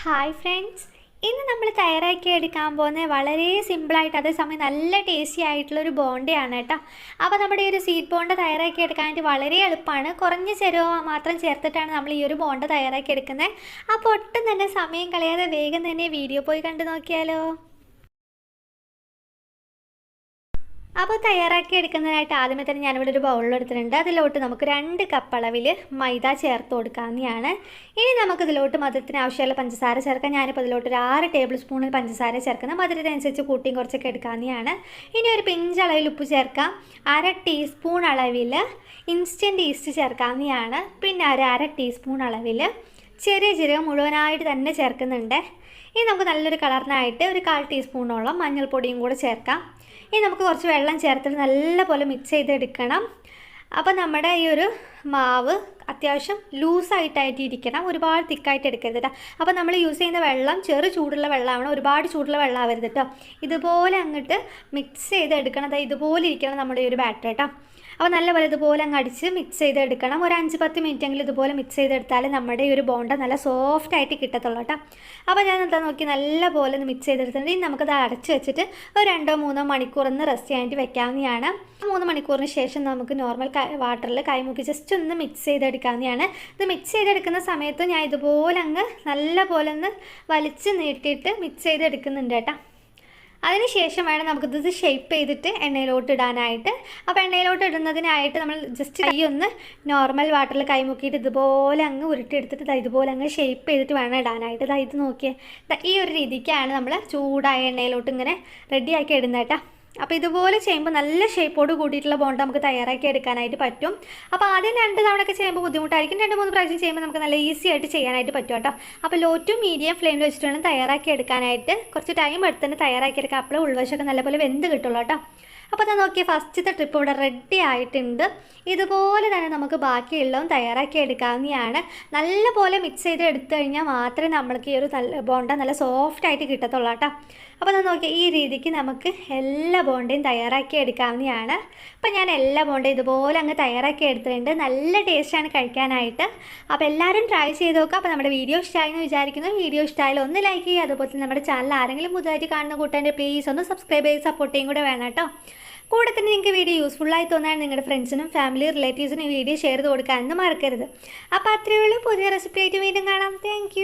Hi friends ഇന്ന് നമ്മൾ തയ്യാറാക്കി എടുക്കാൻ പോകുന്നത് വളരെ സിമ്പിളായിട്ട് അതേസമയം നല്ല ടേസ്റ്റി ആയിട്ടുള്ളൊരു ബോണ്ടയാണ് കേട്ടോ. അപ്പോൾ നമ്മുടെ ഈ ഒരു സ്വീറ്റ് ബോണ്ട തയ്യാറാക്കി എടുക്കാനായിട്ട് വളരെ എളുപ്പമാണ്. കുറഞ്ഞ ചെരുവ മാത്രം ചേർത്തിട്ടാണ് നമ്മൾ ഈ ഒരു ബോണ്ട തയ്യാറാക്കി എടുക്കുന്നത്. അപ്പോൾ ഒട്ടും തന്നെ സമയം കളയാതെ വേഗം തന്നെ വീഡിയോ പോയി കണ്ടു നോക്കിയാലോ. അപ്പോൾ തയ്യാറാക്കി എടുക്കുന്നതിനായിട്ട് ആദ്യമേ തന്നെ ഞാനിവിടെ ഒരു ബൗളിൽ എടുത്തിട്ടുണ്ട്. അതിലോട്ട് നമുക്ക് രണ്ട് കപ്പ് അളവിൽ മൈദ ചേർത്ത് കൊടുക്കാവുന്നതാണ്. ഇനി നമുക്ക് ഇതിലോട്ട് മധുരത്തിന് ആവശ്യമുള്ള പഞ്ചസാര ചേർക്കാം. ഞാനിപ്പോൾ ഇതിലോട്ട് ഒരു ആറ് ടേബിൾ സ്പൂൺ പഞ്ചസാര ചേർക്കുന്നത് മധുരത്തിനനുസരിച്ച് കൂട്ടിയും കുറച്ചൊക്കെ എടുക്കാവുന്നതാണ്. ഇനി ഒരു പിഞ്ച് അളവിൽ ഉപ്പ് ചേർക്കാം. അര ടീസ്പൂൺ അളവിൽ ഇൻസ്റ്റന്റ് ഈസ്റ്റ് ചേർക്കാവുന്നതാണ്. പിന്നെ ഒരു അര ടീസ്പൂൺ അളവിൽ ചെറിയ ചെറിയ മുഴുവനായിട്ട് തന്നെ ചേർക്കുന്നുണ്ട്. ഇനി നമുക്ക് നല്ലൊരു കളറിനായിട്ട് ഒരു കാൽ ടീസ്പൂണോളം മഞ്ഞൾപ്പൊടിയും കൂടെ ചേർക്കാം. ഇനി നമുക്ക് കുറച്ച് വെള്ളം ചേർത്തിട്ട് നല്ലപോലെ മിക്സ് ചെയ്തെടുക്കണം. അപ്പോൾ നമ്മുടെ ഈ ഒരു മാവ് അത്യാവശ്യം ലൂസായിട്ടായിട്ട് ഇരിക്കണം ഒരുപാട് തിക്കായിട്ട് എടുക്കരുത് കേട്ടോ അപ്പോൾ നമ്മൾ യൂസ് ചെയ്യുന്ന വെള്ളം ചെറു ചൂടുള്ള വെള്ളമാണ്. ഒരുപാട് ചൂടുള്ള വെള്ളമാവരുത് കേട്ടോ ഇതുപോലെ അങ്ങോട്ട് മിക്സ് ചെയ്തെടുക്കണം. അതായത് ഇതുപോലെ ഇരിക്കണം നമ്മുടെ ഈ ഒരു ബാറ്റർ കേട്ടോ അപ്പോൾ നല്ലപോലെ ഇതുപോലെ അങ്ങ് അടിച്ച് മിക്സ് ചെയ്തെടുക്കണം. ഒരു അഞ്ച് പത്ത് മിനിറ്റ് എങ്കിലും ഇതുപോലെ മിക്സ് ചെയ്തെടുത്താൽ നമ്മുടെ ഈ ഒരു ബോണ്ട നല്ല സോഫ്റ്റ് ആയിട്ട് കിട്ടത്തുള്ളൂ കേട്ടോ അപ്പോൾ ഞാൻ എന്താ നോക്കി നല്ലപോലെ ഒന്ന് മിക്സ് ചെയ്തെടുത്തിട്ട് ഇനി നമുക്കത് അടച്ച് വെച്ചിട്ട് ഒരു രണ്ടോ മൂന്നോ മണിക്കൂർ ഒന്ന് റെസ്റ്റ് ചെയ്യാനായിട്ട് വെക്കാവുന്നതാണ്. മൂന്ന് മണിക്കൂറിന് ശേഷം നമുക്ക് നോർമൽ വാട്ടറിൽ കൈമുക്കി ജസ്റ്റ് ഒന്ന് മിക്സ് ചെയ്തെടുക്കാവുന്നതാണ് ഇത് മിക്സ് ചെയ്തെടുക്കുന്ന സമയത്ത് ഞാൻ ഇതുപോലെ അങ്ങ് നല്ല പോലെ ഒന്ന് വലിച്ച് നീട്ടിയിട്ട് മിക്സ് ചെയ്തെടുക്കുന്നുണ്ട് കേട്ടോ. അതിനുശേഷം വേണം നമുക്കിത് ഷേപ്പ് ചെയ്തിട്ട് എണ്ണയിലോട്ട് ഇടാനായിട്ട്. അപ്പോൾ എണ്ണയിലോട്ട് ഇടുന്നതിനായിട്ട് നമ്മൾ ജസ്റ്റ് കൈ ഒന്ന് നോർമൽ വാട്ടറിൽ കൈ മുക്കിയിട്ട് ഇതുപോലെ അങ്ങ് ഉരുട്ടിയെടുത്തിട്ട് ദാ ഇതുപോലെ അങ്ങ് ഷേപ്പ് ചെയ്തിട്ട് വേണം ഇടാനായിട്ട്. ദാ ഇത് നോക്കിയേ. ഈ ഒരു രീതിക്കാണ് നമ്മൾ ചൂടായ എണ്ണയിലോട്ട് ഇങ്ങനെ റെഡിയാക്കി ഇടുന്നേട്ടാ അപ്പോൾ ഇതുപോലെ ചെയ്യുമ്പോൾ നല്ല ഷേപ്പോട് കൂടിയിട്ടുള്ള ബോണ്ട് നമുക്ക് തയ്യാറാക്കി എടുക്കാനായിട്ട് പറ്റും. അപ്പോൾ ആദ്യം രണ്ട് തവണയൊക്കെ ചെയ്യുമ്പോൾ ബുദ്ധിമുട്ടായിരിക്കും. രണ്ട് മൂന്ന് പ്രാവശ്യം ചെയ്യുമ്പോൾ നമുക്ക് നല്ല ഈസി ആയിട്ട് ചെയ്യാനായിട്ട് പറ്റും കേട്ടോ. അപ്പോൾ ലോ ടു മീഡിയം ഫ്ലെയിമിൽ വെച്ചിട്ട് വേണം തയ്യാറാക്കി എടുക്കാനായിട്ട്. കുറച്ച് ടൈം എടുത്തിട്ട് തയ്യാറാക്കി എടുക്കാം. അപ്പോൾ ഉൾവശമൊക്കെ നല്ലപോലെ വെന്ത് കിട്ടുള്ളൂ കേട്ടോ. അപ്പോൾ ഞാൻ നോക്കിയ ഫസ്റ്റത്തെ ട്രിപ്പ് ഇവിടെ റെഡി ആയിട്ടുണ്ട്. ഇതുപോലെ തന്നെ നമുക്ക് ബാക്കിയുള്ളതും തയ്യാറാക്കി എടുക്കാവുന്നതാണ്. നല്ലപോലെ മിക്സ് ചെയ്ത് എടുത്തു കഴിഞ്ഞാൽ മാത്രമേ നമ്മൾക്ക് ഈ ഒരു നല്ല ബോണ്ട നല്ല സോഫ്റ്റ് ആയിട്ട് കിട്ടത്തുള്ളൂ കേട്ടോ. അപ്പോൾ ഞാൻ നോക്കിയാൽ ഈ രീതിക്ക് നമുക്ക് എല്ലാ ബോണ്ടയും തയ്യാറാക്കി എടുക്കാവുന്നതാണ്. അപ്പോൾ ഞാൻ എല്ലാ ബോണ്ടയും ഇതുപോലെ അങ്ങ് തയ്യാറാക്കി എടുത്തിട്ടുണ്ട്. നല്ല ടേസ്റ്റാണ് കഴിക്കാനായിട്ട്. അപ്പോൾ എല്ലാവരും ട്രൈ ചെയ്ത് നോക്കുക അപ്പോൾ നമ്മുടെ വീഡിയോ ഇഷ്ടമായി എന്ന് വിചാരിക്കുന്നു. വീഡിയോ ഇഷ്ടമായാലും ഒന്ന് ലൈക്ക് ചെയ്യുക. അതുപോലെ തന്നെ നമ്മുടെ ചാനൽ ആരെങ്കിലും പുതുതായിട്ട് കാണുന്ന കൂട്ടന്റെ പ്ലീസ് ഒന്ന് സബ്സ്ക്രൈബ് ചെയ്ത് സപ്പോർട്ട് ചെയ്യും കൂടെ വേണം കേട്ടോ. കൂടെ തന്നെ നിങ്ങൾക്ക് വീഡിയോ യൂസ്ഫുള്ളായി തോന്നാൻ നിങ്ങളുടെ ഫ്രണ്ട്സിനും ഫാമിലി റിലേറ്റീവ്സിനും വീഡിയോ ഷെയർ ചെയ്ത് കൊടുക്കാനൊന്നും മറക്കരുത്. അപ്പോൾ അത്രയേ ഉള്ളൂ. പുതിയ റെസിപ്പി ആയിട്ട് വീണ്ടും കാണാം. താങ്ക്